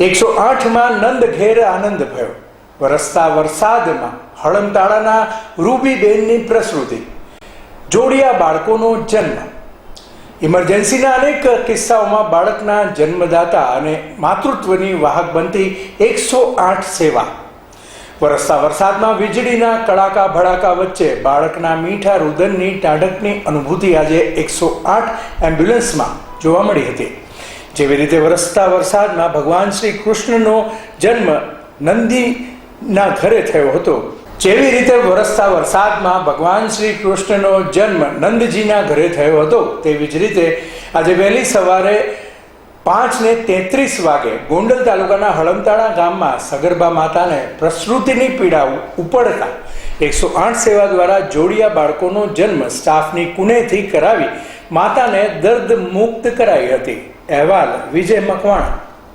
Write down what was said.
એકસો આઠમાં નંદ ઘેર આનંદ ભયો. વરસતા વરસાદમાં હળમતાળાના રૂબીબેનની પ્રસૃતિ. જોડિયા બાળકોનો જન્મ. ઇમરજન્સીના અનેક કિસ્સાઓમાં બાળકના જન્મદાતા અને માતૃત્વની વાહક બનતી એકસો આઠ સેવા. વરસતા વરસાદમાં વીજળીના કડાકા ભડાકા વચ્ચે બાળકના મીઠા રુદનની ટાઢકની અનુભૂતિ આજે એકસો આઠ એમ્બ્યુલન્સમાં જોવા મળી હતી. જેવી રીતે વરસતા વરસાદમાં ભગવાન શ્રી કૃષ્ણનો જન્મ નંદીના ઘરે થયો હતો. જેવી રીતે વરસતા વરસાદમાં ભગવાન શ્રી કૃષ્ણનો જન્મ નંદજીના ઘરે થયો હતો, તેવી જ રીતે આજે વહેલી સવારે પાંચ ને તેત્રીસ વાગે ગોંડલ તાલુકાના હળમતાળા ગામમાં સગર્ભા માતાને પ્રસૃતિની પીડા ઉપડતા એકસો આઠ સેવા દ્વારા જોડિયા બાળકોનો જન્મ સ્ટાફની કુનેથી કરાવી માતાને દર્દ મુક્ત કરાઈ હતી. અહેવાલ વિજય મકવાણા.